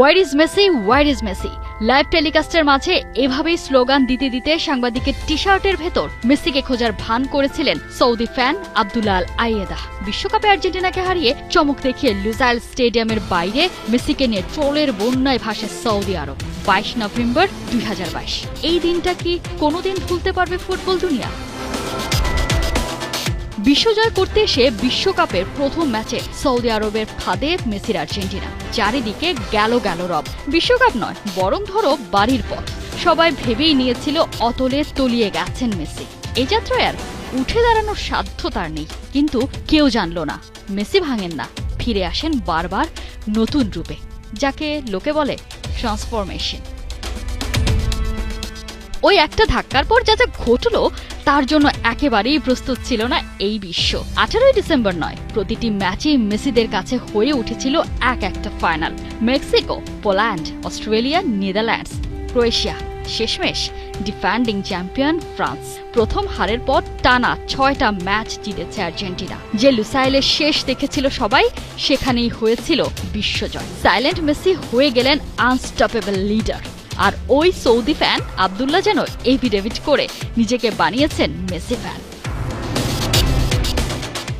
Where is Messi where is Messi live টেলিকাস্টের মাঝে এভাবেই slogan দিতে দিতে সাংবাদিকের টি শার্টের ভেতর মেসিকে খোঁজার ভান করেছিলেন Saudi fan Abdullah Al Ayyeda. বিশ্বকাপে আর্জেন্টিনাকে হারিয়ে চমক দেখিয়ে লুজাইল স্টেডিয়ামের বাইরে মেসিকে নিয়ে ট্রোলের বন্যায় ভাসে সৌদি আরব। বাইশ নভেম্বর দুই হাজার বাইশ। এই দিনটা কি কোনোদিন ভুলতে পারবে ফুটবল দুনিয়া? বিশ্বজয় করতে এসে বিশ্বকাপের প্রথম ম্যাচে সৌদি আরবের ফাঁদে মেসির আর্জেন্টিনা। চারিদিকে গেল গেল রব। বিশ্বকাপ নয়, বরং ধরো বাড়ির পথ। সবাই ভেবেই নিয়েছিল অতলে তলিয়ে গেছেন মেসি। এই যাত্রায় আর উঠে দাঁড়ানোর সাধ্য তার নেই। কিন্তু কেউ জানলো না, মেসি ভাঙেন না। ফিরে আসেন বারবার নতুন রূপে, যাকে লোকে বলে ট্রান্সফরমেশন। ওই একটা ধাক্কার পর যা যা ঘটলো, তার জন্য একেবারেই প্রস্তুত ছিল না এই বিশ্ব। আঠারোই ডিসেম্বর নয়, প্রতিটি ম্যাচেই মেসিদের কাছে হয়ে উঠেছিল এক একটা final. Mexico, Poland, Australia, Netherlands, Croatia, শেষমেশ ডিফেন্ডিং চ্যাম্পিয়ন ফ্রান্স। প্রথম হারের পর টানা ছয়টা ম্যাচ জিতেছে আর্জেন্টিনা। যে লুসাইলের শেষ দেখেছিল সবাই, সেখানেই হয়েছিল বিশ্বজয়। সাইলেন্ট মেসি হয়ে গেলেন আনস্টপেবল লিডার। আর ওই সৌদি ফ্যান আবদুল্লাহ যেন এভিডেভিট করে নিজেকে বানিয়েছেন মেসি ফ্যান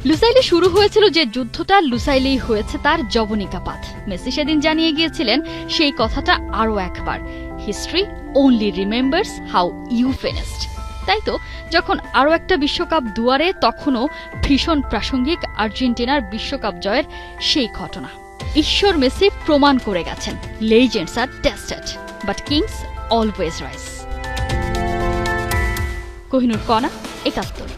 লুসাইলে শুরু হয়েছিল যে যুদ্ধটা লুসাইলেই হয়েছে তার জবনিকাপাত মেসি সেদিন জানিয়ে গিয়েছিলেন, সেই কথাটা আরও একবার। History only remembers how you finished তাই তো, যখন আরও একটা বিশ্বকাপ দুয়ারে, তখনও ভীষণ প্রাসঙ্গিক আর্জেন্টিনার বিশ্বকাপ জয়ের সেই ঘটনা। ঈশ্বর মেসি প্রমাণ করে গেছেন। Legends are tested but kings always rise Kohinoor কণা একাত্তর